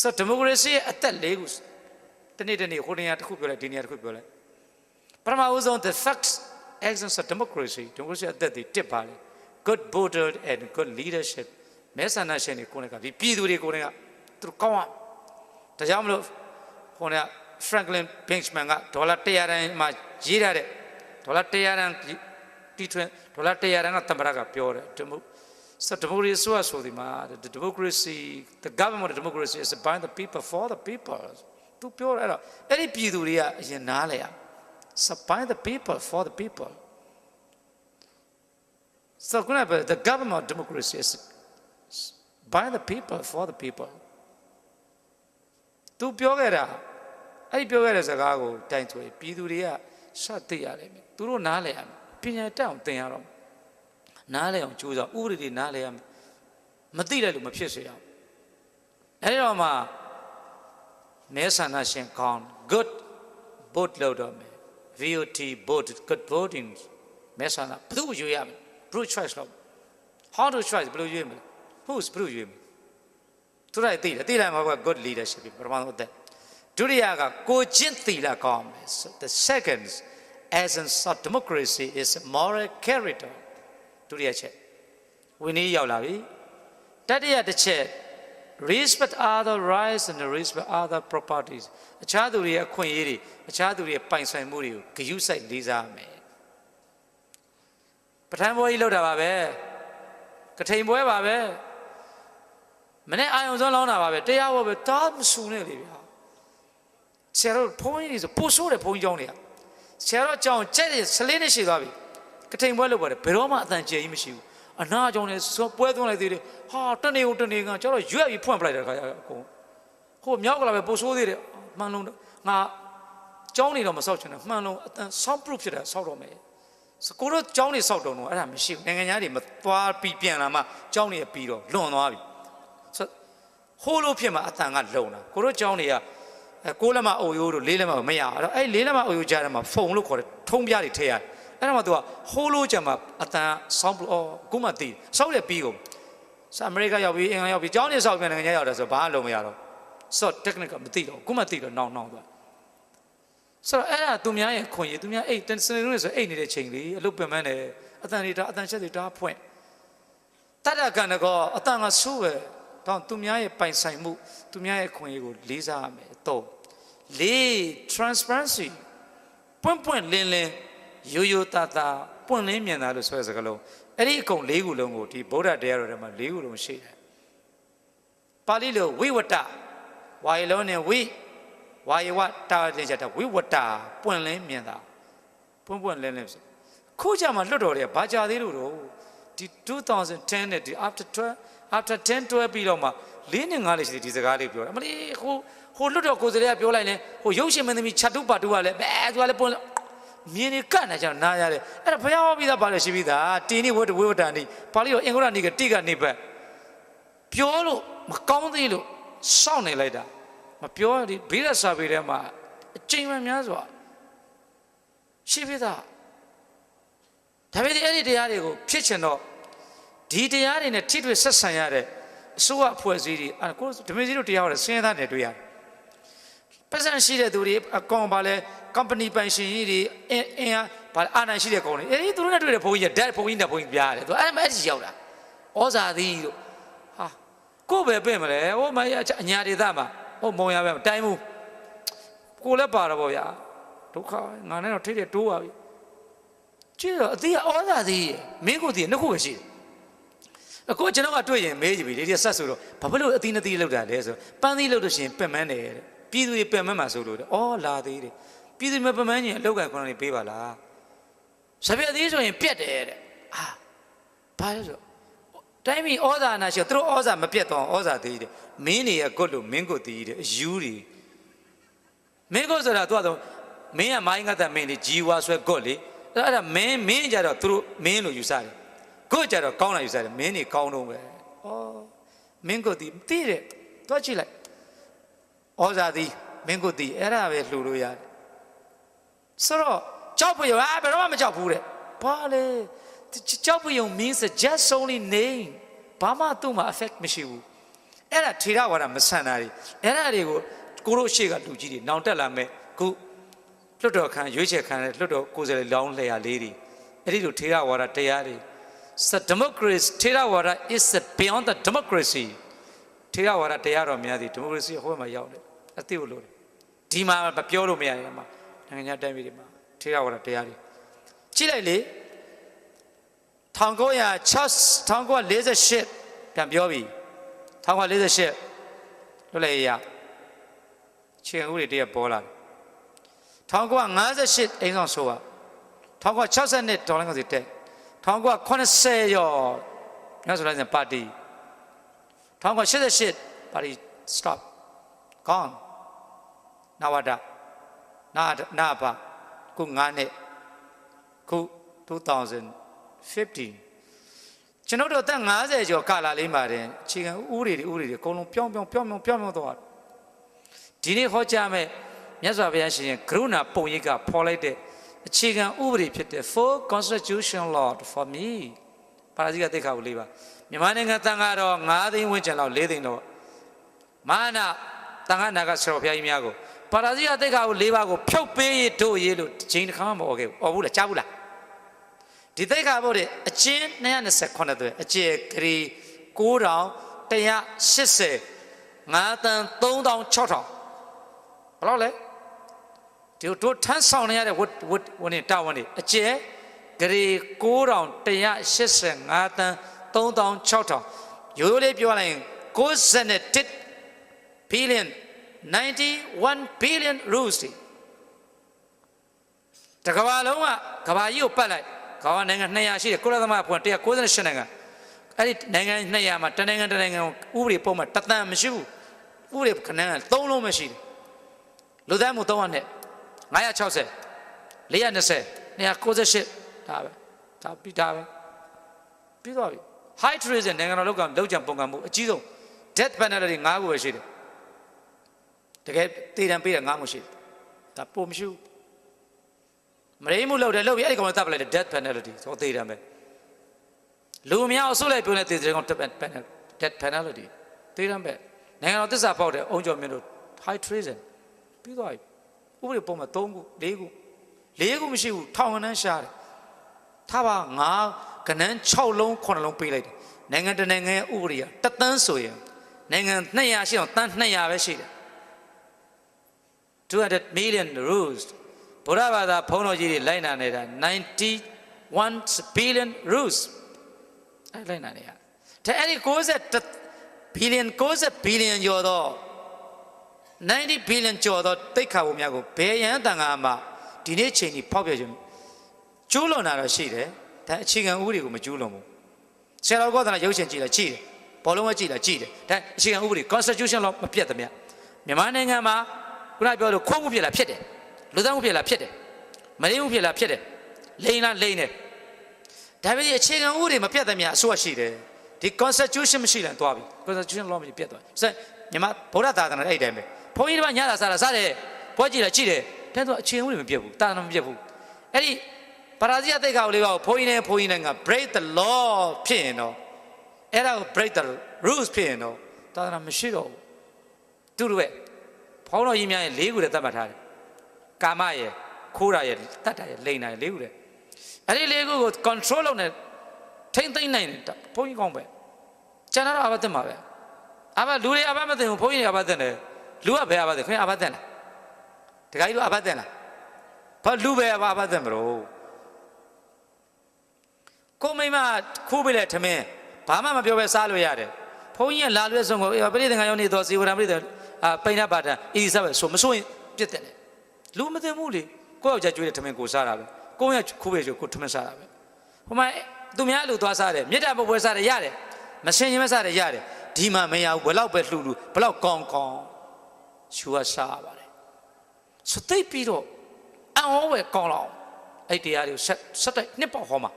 ဆိုဒီမိုကရေစီရဲ့အသက်လေးခုတနေ့တနေ့ဟိုနေရာတစ်ခုပြောလိုက်ဒီနေရာတစ်ခုပြောလိုက်ပထမဦးဆုံး the facts essence of democracy democracy အသက်တွေတစ်ပါလေ good voter and good leadership မဲဆန္ဒရှင်တွေကိုယ်ကဒီပြည်သူတွေကိုယ်ကသူတို့ကောင်းအောင်ဒါကြောင့်မလို့ဟိုနေ Franklin Benchman ကဒေါ်လာ100တန်းမှာရေးထားတဲ့ဒေါ်လာ100တန်းတီထွန်းဒေါ်လာ100တန်းကတမရကပြောတယ်ဒီမို So democracy ဆိုတာဆိုဒီမှာ the democracy the government of democracy is by the people for the people သူပြောရတော့အဲ့ဒီပြည်သူတွေကအရင်နားလဲရ so by the people for the people so ခုနက the government of democracy is by the people for the people သူပြောခဲ့တာအဲ့ဒီပြောခဲ့တဲ့စကားကိုတိုင်ဆိုရင်ပြည်သူတွေကစသိရတယ်မြသူတို့နားလဲရမယ်ပညာတတ်အောင်သင်ရတော့မယ် နားလဲအောင်ကြိုးစားဥပဒေတွေနားလဲရမယ်မသိတဲ့လူမဖြစ်စေရအောင်အဲ့ဒီတော့မှမဲဆန္ဒရှင်ကောင်း good vote လို့တော့မယ် VOT vote good voting မဲဆန္ဒဘယ်သူရွေးရမလဲ blue choice လို့ how to choice ဘယ်လိုရွေးမလဲ who's ဘယ်လိုရွေးမလဲသူတို့သိတယ်သိတယ်မှာက good leadership ပထမဆုံးအသက်ဒုတိယကကိုချင်းသီလကောင်းမယ် So the second essence of democracy is moral character ဒုတိယချက်ဝင်းကြီးရောက်လာပြီတတိယတစ်ချက် respect other rights and respect other properties အခြားသူတွေရဲ့အခွင့်အရေးတွေအခြားသူတွေရဲ့ပိုင်ဆိုင်မှုတွေကိုဂရုစိုက်လေးစားရမယ်ပဋ္ဌာန်းပွဲကြီးလောက်တာပါပဲကထိန်ပွဲပါပဲမနေ့အာယုံဆုံးလောင်းတာပါပဲတရားဘောပဲတားမဆူနဲ့လေဗျာဆရာတို့ဘုန်းကြီးတွေဆိုပို့ဆိုးတယ်ဘုန်းကြီးကျောင်းတွေကဆရာတို့ကျောင်းကျက်တယ်ဆလေးနဲ့ရှိသွားပြီ ကထိန်ပွဲလောက်ပါတယ်ဘယ်တော့မှအတန်ကျဲကြီးမရှိဘူးအနာကျောင်းနဲ့ပွဲသွင်းလိုက်သေးတယ်ဟာတနေကုန်တနေကန်ကျွန်တော်ရွက်ပြီးဖွင့်ပလိုက်တဲ့ခါကျအကုန်ဟိုမြောက်ကလာပဲပို့ဆိုးသေးတယ်မှန်လုံးငါကျောင်းနေတော့မဆောက်ချင်တယ်မှန်လုံးအတန် sound proof ဖြစ်တယ်ဆောက်တော့မယ်စကိုတို့ကျောင်းနေဆောက်တော့တော့အဲ့ဒါမရှိဘူးနိုင်ငံသားတွေမသွားပြီးပြန်လာမှကျောင်းနေပြီးတော့လွန်သွားပြီဆိုဟိုးလို့ဖြစ်မှာအတန်ကလုံတာကိုတို့ကျောင်းတွေကအဲကိုးလက်မအုပ်ရိုးတို့လေးလက်မမရအဲ့တော့အဲ့လေးလက်မအုပ်ရိုးကြားထဲမှာဖုံလို့ခေါ်တယ်ထုံးပြားတွေထည့်ရတယ် အဲ့ဒါမှ तू ကဟိုးလို့ကြမှာအတန်ဆောင်းပလို့အော်အခုမှသိဆောက်ရပြီးကုန်စအမေရိကရောက်ပြီးအင်္ဂလန်ရောက်ပြီးကျောင်းနေဆောက်ပြန်နိုင်ငံရောက်တယ်ဆိုဘာမှလုံးမရတော့ဆော့ technical မသိတော့အခုမှသိတော့နောင်နောင်သွားဆိုတော့အဲ့ဒါသူများရဲ့ခွင့်ရသူများအိတ်တန်စနေလို့ဆိုအိတ်နေတဲ့ချိန်လေးအလုပ်ပင်ပန်းတယ်အတန်တွေဒါအတန်ချက်တွေဒါဖွင့်တတကန်ကောအတန်ကဆိုးပဲတော့သူများရဲ့ပိုင်ဆိုင်မှုသူများရဲ့ခွင့်ရကိုလေးစားရမယ်တော့လေး transparency ပွင့်ပွင့်လင်းလင်း ရိုးရိုးသားသားပွင့်လင်းမြင်သားလို့ဆိုတဲ့စကားလုံးအဲ့ဒီအကုန်၄ခုလုံးကိုဒီဗုဒ္ဓတရားတော်ထဲမှာ၄ခုလုံးရှိတယ်ပါဠိလိုဝိဝတ္တဝါယလုံးနဲ့ဝိဝါယဝတ္တာတင်ချက်တာဝိဝတ္တပွင့်လင်းမြင်သားပွင့်ပွင့်လင်းလင်းဆိုခုကြမှာလွတ်တော်တယ်ဘာကြသေးလို့တော့ဒီ2010နဲ့ဒီ after 12 after 10 12ပြီးတော့မှ၄နှစ်၅လေးရှိဒီစကားလေးပြောတယ်အမလေးဟိုဟိုလွတ်တော်ကိုယ်စရဲပြောလိုက်လဲဟိုရုပ်ရှင်မင်းသမီးချက်တုပါတူကလည်းဘဲသူကလည်းပွင့် မြင်းနေကတ်နေကြနားရတယ်အဲ့ဒါဘုရားဟောပြီးသားပါလေရှိပြီးသားတင်းနိဝတ္တဝိဝတ္တနိပါဠိတော်အင်္ဂုရနိကတိကနေဘက်ပြောလို့မကောင်းသေးလို့စောင့်နေလိုက်တာမပြောဒီဘေးရစာပေထဲမှာအချိန်မှများစွာရှိပြီးသားဒါပေမဲ့အဲ့ဒီတရားတွေကိုဖြစ်ချင်တော့ဒီတရားတွေနဲ့ထိတွေ့ဆက်ဆံရတဲ့အစိုးရအဖွဲ့အစည်းတွေအဲကိုဓမင်းကြီးတို့တရားဟောတယ်ဆင်းရဲသားတွေတွေ့ရတယ် ပတ်စံရှိတဲ့သူတွေအကောင်ပါလဲ company ပိုင်ရှင်ကြီးတွေအင်းအင်းအားဘာလဲအာဏာရှိတဲ့ကောင်တွေအေးသူတို့နဲ့တွေ့တဲ့ဘုန်းကြီးကဓာတ်ဘုန်းကြီးနဲ့ဘုန်းကြီးပြရတယ်သူအဲ့မှာအဲ့ဒီရောက်တာဩဇာသည်တို့ဟာကိုယ်ပဲပြင်မလဲဟိုမရအညာဒေသမှာဟိုမုံရပဲတိုင်းမှုကိုလည်းပါတော့ဗောဗျာဒုက္ခငါနဲ့တော့ထိတဲ့တိုးပါပြီကြည့်တော့အသေးဩဇာသည်မင်းကိုတည်းနှစ်ခုပဲရှိတယ်အခုကျွန်တော်ကတွေ့ရင်မေးကြည့်ပြီလေဒီဆက်ဆိုတော့ဘာဖြစ်လို့အသီးနှစ်သီးလောက်တာလဲဆိုပန်းသီးလောက်လို့ရှိရင်ပင်မန်းတယ်တဲ့ ပြည်သူတွေပင်မန်းမှာဆိုလို့တဲ့အော်လာသေးတယ်ပြည်သူမပင်မန်းရင်အလောက်ကခေါင်းလေးပေးပါလားစပယ်အသီးဆိုရင်ပြက်တယ်တဲ့အာဘာလဲဆိုတိုင်းပြည်ဩဇာနာရှိသူတို့ဩဇာမပြတ်တော့ဩဇာသေးတယ်မင်းနေရကွတ်လို့မင်းကိုတည်တယ်အယူတွေမင်းကိုဆိုတာသူကတော့မင်းကမိုင်းကတဲ့မင်းလေဂျီဝါဆွဲကွတ်လေအဲ့ဒါမင်းမင်းကြတော့သူတို့မင်းလို့ယူဆတယ်ကိုကြတော့ကောင်းလာယူဆတယ်မင်းနေကောင်းတော့ပဲဩမင်းကိုတည်သိတယ်တွားကြည့်လိုက် ဩဇာသည်မင်းကိုတည်အဲ့ဒါပဲလှူလို့ရတယ်ဆိုတော့ကြောက်ပွေရောဘယ်တော့မှမကြောက်ဘူးတဲ့ဘာလဲကြောက်ပွေရော means just only name ဘာမှသူ့မှာ effect မရှိဘူးအဲ့ဒါထေရဝါဒမဆန်တာတွေအဲ့ဒါတွေကိုကိုတို့ရှေ့ကလူကြီးတွေနောင်တက်လာမဲ့ခုလွတ်တော်ခံရွေးချယ်ခံတဲ့လွတ်တော်ကိုယ်စားလှယ်လောင်းလျာလေးတွေအဲ့ဒီလိုထေရဝါဒတရားတွေ the democracy ထေရဝါဒ is beyond the democracy ထေရဝါဒတရားတော်များသည်ဒီမိုကရေစီဟိုဘက်မှာရောက်တယ် အသိကိုလို့တယ်ဒီမှာမပြောလို့မရရင်မှာနိုင်ငံခြားတိုင်းပြည်တွေမှာထေရဝါဒတရားတွေကြည့်လိုက်လေ1906 1948ပြန်ပြောပြီ1948လွတ်လပ်ရေးရချင်းဥတွေတည်းပေါ်လာတယ်1958အိမ်ဆောင်ဆိုပါ1960နှစ်ဒေါ်လာကောင်စီတက်1980ရောညဆိုလိုက်ပါတီ1988ပါတီ stop gone နဝဒနာနာပါခု9နှစ်ခု2015ကျွန်တော်တို့အသက်50ကျော်ကာလာလေးမှာတင်အခြေခံဥပဒေတွေဥပဒေတွေအကုန်လုံးပြောင်းပြောင်းပြောင်းပြောင်းပြောင်းပြောင်းသွားဒီနေ့ဟောကြားမဲ့မြတ်စွာဘုရားရှင်ရဲ့ကရုဏာပုံရိပ်ကဖော်လိုက်တဲ့အခြေခံဥပဒေဖြစ်တဲ့ full constitution law for me ပါရာဇိကသိက္ခာကိုလေးပါမြန်မာနိုင်ငံတန်ခါတော့9သိန်းဝန်းကျင်လောက်4သိန်းတော့မာနတန်ခါနာကဆရာဘုရားကြီးများကို ပါရာဇိကသိက္ခာကို၄ပါးကိုဖြုတ်ပေးရတို့ရေးလို့ချိန်တစ်ခါမှမဟုတ်ခဲ့ဘူး။အော်ဘူးလားကြားဘူးလားဒီသိက္ခာဘုတ်ရဲ့အကျဉ်း228သွဲအကျယ်ဂရီ9180 5တန်3600ဘယ်လောက်လဲဒီတို့ထမ်းဆောင်နေရတဲ့ဝတ်ဝတ်ဝင်တာဝန်တွေအကျယ်ဂရီ9185တန်3600ရိုးရိုးလေးပြောလိုက်ရင်61 billion 91 billion rules တွေတကဘာလုံးကကဘာကြီးကိုပတ်လိုက်ကဘာနိုင်ငံ200ရှိတယ်ကုလသမဂ္ဂဖွဲ့198နိုင်ငံအဲ့ဒီနိုင်ငံ200မှာတနိုင်ငံတနိုင်ငံဥပဒေပုံမှာတသန်မရှိဘူးဥပဒေခဏက3လုံးမရှိတယ်လူသားမှု300နဲ့960 420 298ဒါပဲဒါပြီးဒါပဲပြီးသွားပြီ high treason နိုင်ငံတော်လောက်ကလောက်ကြံပုံကံမှုအကြီးဆုံး death penalty 5ခုပဲရှိတယ် တကယ်တည်တံပေးတယ်5ခုရှိတယ်ဒါပုံမရှိဘူးမရိမှုလောက်တယ်လောက်ပြီးအဲ့ဒီကောင်ကတပ်ပလိုက်တယ် death penalty ဆိုတည်တံပဲလူများအဆုလိုက်ပြောနေတည်တဲ့ကောင် death penalty တည်တံပဲနိုင်ငံတော်သစ္စာပေါက်တဲ့အုံကြောင့်မြင်လို့ high treason ပြီးသွားပြီဥပဒေပုံမှာ3ခု4ခု4ခုမရှိဘူးထောင်ကနန်းရှားတယ်ထားပါငါကနန်း6လုံး9လုံးပေးလိုက်တယ်နိုင်ငံတနိုင်ငံရဲ့ဥပဒေကတသန်းဆိုရင်နိုင်ငံ200ရှိအောင်တန်း200ပဲရှိတယ် 200 million rules ဘုရားဘာသာဘုန်းတော်ကြီးတွေလိုက်နာနေတာ91 billion rules အဲ့လိုက်နာနေရတဲ့အဲ့ဒီ60 billion 60 billion ကျော်တော့90 billion ကျော်တော့တိတ်ခါဖို့များကိုဘယ်ရန်တန်ခါမှဒီနေ့ချိန်ကြီးဖောက်ပြခြင်းကျူးလွန်တာတော့ရှိတယ်ဒါအခြေခံဥပဒေကိုမကျူးလွန်ဘူးဆရာတော်ကောသနာရုပ်ရှင်ကြည့်လားကြည့်တယ်ဘောလုံးကကြည့်လားကြည့်တယ်ဒါအခြေခံဥပဒေ constitution လို့မပြတ်သမျှမြန်မာနိုင်ငံမှာ ခုနပြောလို့ခိုးမှုဖြစ်လာဖြစ်တယ်လူသားမှုဖြစ်လာဖြစ်တယ်မရင်းမှုဖြစ်လာဖြစ်တယ်လိန်လားလိန်တယ်ဒါပေမဲ့အခြေခံဥပဒေမပြတ်သမျှအစိုးရရှိတယ်ဒီ constitution မရှိရင်သွားပြီ constitution law မရှိပြတ်သွားပြီစမြန်မာဗုဒ္ဓသာသနာအဲ့ဒီတိုင်းပဲဘုန်းကြီးတို့ကညတာစားတာစားတယ်ပွဲကြည့်လားကြည့်တယ်တဲ့တော့အခြေခံဥပဒေမပြတ်ဘူးသာသနာမပြတ်ဘူးအဲ့ဒီပါရာဇိယသိက္ခာကိုလေးပါဘုန်းကြီးနဲ့ဘုန်းကြီးနဲ့က break the law ဖြစ်ရင်တော့အဲ့ဒါကို break the rules ဖြစ်ရင်တော့သာသနာမရှိတော့ဘူးသူတို့ရဲ့ ဘုန်းတော်ကြီးများရဲ့လေးခုတည်းသတ်မှတ်ထားတယ်ကာမရဲ့ခိုးတာရဲ့တတ်တာရဲ့လိန်တာရဲ့လေးခုတည်းအဲ့ဒီလေးခုကို control လုပ်နေထိမ့်သိမ့်နိုင်တယ်ဘုန်းကြီးကောင်းပဲကျန်တော့အဘတ်တင်ပါပဲအဘလူတွေအဘမတင်ဘူးဘုန်းကြီးတွေအဘတင်တယ်လူကဘယ်အဘတင်ခင်ဗျအဘတင်လားတခါကြီးတို့အဘတင်လားဘာလူပဲအဘအဘတင်မလို့ကိုမိမခိုးပေးတဲ့ထမင်းဘာမှမပြောပဲစားလို့ရတယ်ဘုန်းကြီးကလာလွဲဆုံးကိုပရိသင်္ဂယောနေတော်ဇီဝရံပရိသအာ ပိဏပါဒံဤစပဲဆိုမဆိုရင်ပြစ်တယ်လေလူမသိဘူးလေကိုယ့်ယောက်ျားကျွေးတဲ့ထမင်းကိုစားတာပဲကိုယ့်ယောက်ခိုးပေးကျွေးကိုထမင်းစားတာပဲဟိုမှာသူများလူသွားစားတယ်မေတ္တာပုပွဲစားတယ်ရတယ်မစင်ရင်မစားတယ်ရတယ်ဒီမှာမရဘူးဘယ်တော့ပဲလှူလှူဘယ်တော့ကောင်းကောင်းရှူရစားပါတယ်ဆိုသိပ်ပြီးတော့အံ့ဩဝယ်ကောင်းလောက်အဲ့တရားတွေကိုဆက်ဆက်တိုက်နှစ်ပေါက်ဟောမှာ